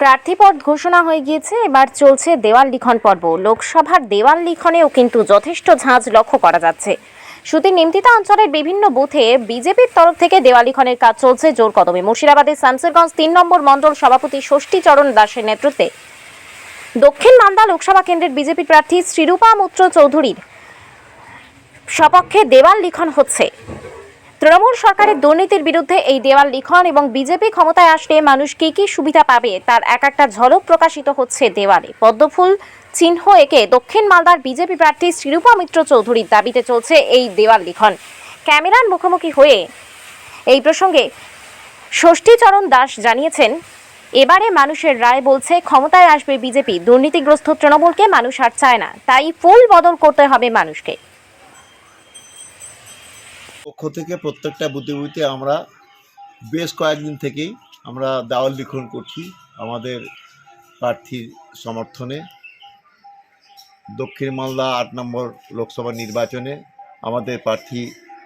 প্রার্থীপদ ঘোষণা হয়ে গিয়েছে। এবার চলছে দেওয়াল লিখন পর্ব। লোকসভার দেওয়াল লিখনেও কিন্তু যথেষ্ট ঝাঁজ লক্ষ্য করা যাচ্ছে। সুতির নিমতিতা অঞ্চলের বিভিন্ন বুথে বিজেপির তরফ থেকে দেওয়াল লিখনের কাজ চলছে জোর কদমে। মুর্শিদাবাদের শামসেরগঞ্জ তিন নম্বর মণ্ডল সভাপতি ষষ্ঠীচরণ দাসের নেতৃত্বে। দক্ষিণ মান্দা লোকসভা কেন্দ্রের বিজেপি প্রার্থী শ্রীরূপা মুত্র চৌধুরীর সপক্ষে দেওয়াল লিখন হচ্ছে। তৃণমূল সরকারের দুর্নীতির বিরুদ্ধে এই দেওয়াল লিখন এবং বিজেপি ক্ষমতায় আসলে মানুষ কি কি সুবিধা পাবে তার এক একটা ঝলক প্রকাশিত হচ্ছে দেওয়ালে। পদ্মফুল চিহ্ন একে দক্ষিণ মালদার বিজেপি প্রার্থী শ্রীরূপা মিত্র চৌধুরীর দাবিতে চলছে এই দেওয়াল লিখন। ক্যামেরার মুখোমুখি হয়ে এই প্রসঙ্গে ষষ্ঠীচরণ দাস জানিয়েছেন, এবারে মানুষের রায় বলছে ক্ষমতায় আসবে বিজেপি। দুর্নীতিগ্রস্ত তৃণমূলকে মানুষ আর চায় না। তাই ফুল বদল করতে হবে মানুষকে। পক্ষ থেকে প্রত্যেকটা বুথে আমরা বেশ কয়েকদিন থেকেই আমরা দেওয়াল লিখন করছি আমাদের প্রার্থীর সমর্থনে। দক্ষিণ মালদা আট নম্বর লোকসভা নির্বাচনে আমাদের প্রার্থী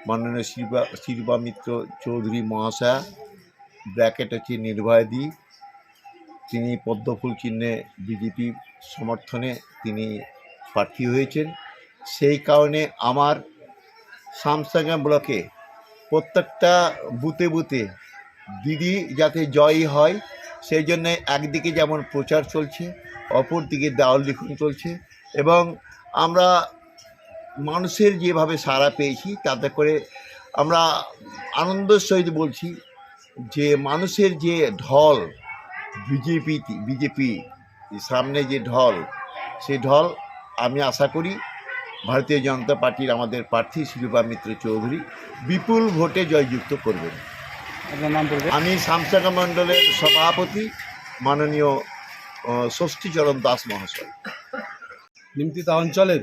মাননীয় শিবা শিল্পা মিত্র চৌধুরী মহাশয়া, ব্র্যাকেট হচ্ছে নির্ভয়াদি তিনি পদ্মফুল চিহ্নে বিজেপি সমর্থনে তিনি প্রার্থী হয়েছেন। সেই কারণে আমার সামসাঙ্গা ব্লকে প্রত্যেকটা বুথে বুথে দিদি যাতে জয়ী হয়, সেই জন্যে একদিকে যেমন প্রচার চলছে অপর দিকে দেওয়াল লিখন চলছে এবং আমরা মানুষের যেভাবে সাড়া পেয়েছি, তাতে করে আমরা আনন্দের সহিত বলছি যে মানুষের যে ঢল বিজেপি বিজেপি সামনে যে ঢল সেই ঢল আমি আশা করি ভারতীয় জনতা পার্টির আমাদের প্রার্থী শিল্পা মিত্র চৌধুরী বিপুল ভোটে জয়যুক্ত করবেন। আমি শামসাগা মণ্ডলের সভাপতি মাননীয় ষষ্ঠীচরণ দাস মহাশয়। নিমতিতা অঞ্চলের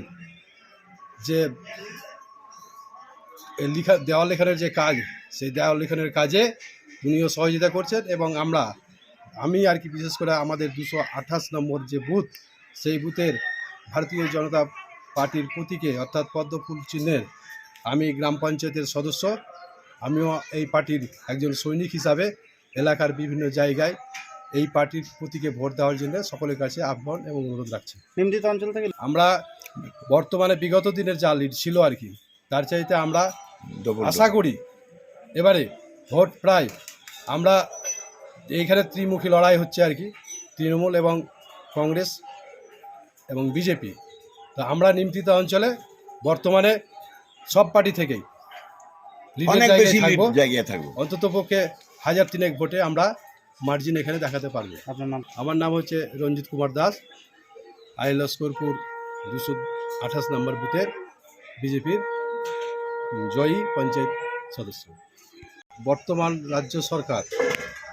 যে লিখা দেওয়াল লেখানের যে কাজ সেই দেওয়াল লেখানের কাজে উনিও সহযোগিতা করছেন এবং আমরা আমি আর কি বিশেষ করে আমাদের দুশো আঠাশ নম্বর যে বুথ সেই বুথের ভারতীয় জনতা পার্টির প্রতীকে অর্থাৎ পদ্মফুল চিহ্নের আমি গ্রাম পঞ্চায়েতের সদস্য। আমিও এই পার্টির একজন সৈনিক হিসাবে এলাকার বিভিন্ন জায়গায় এই পার্টির প্রতীকে ভোট দেওয়ার জন্য সকলের কাছে আহ্বান এবং অনুরোধ রাখছি। নিমতিত অঞ্চল থেকে আমরা বর্তমানে বিগত দিনের যা লিড ছিল আর কি তার চাইতে আমরা আশা করি এবারে ভোট প্রায় আমরা এইখানে ত্রিমুখী লড়াই হচ্ছে আর কি তৃণমূল এবং কংগ্রেস এবং বিজেপি। তো আমরা নিমতিতা অঞ্চলে বর্তমানে সব পার্টি থেকেই অন্তত পক্ষে হাজার তিনেক ভোটে আমরা মার্জিন এখানে দেখাতে পারব। আপনার নাম? আমার নাম হচ্ছে রঞ্জিত কুমার দাস আই লস্করপুর দুশো আঠাশ নম্বর বুথের বিজেপির জয়ী পঞ্চায়েত সদস্য। বর্তমান রাজ্য সরকার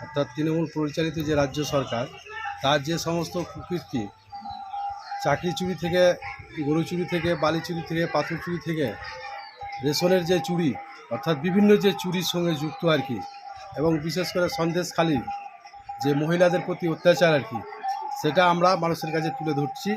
অর্থাৎ তৃণমূল পরিচালিত যে রাজ্য সরকার তার যে সমস্ত কুকীর্তি চাকরি চুরি থেকে গরু চুরি থেকে বালি চুরি থেকে পাথর চুরি থেকে, রেশনের যে চুরি, অর্থাৎ বিভিন্ন যে চুরির সঙ্গে যুক্ত আর কি, এবং বিশেষ করে সন্দেশখালী যে মহিলাদের প্রতি অত্যাচার আর কি, সেটা আমরা মানুষের কাছে তুলে ধরছি।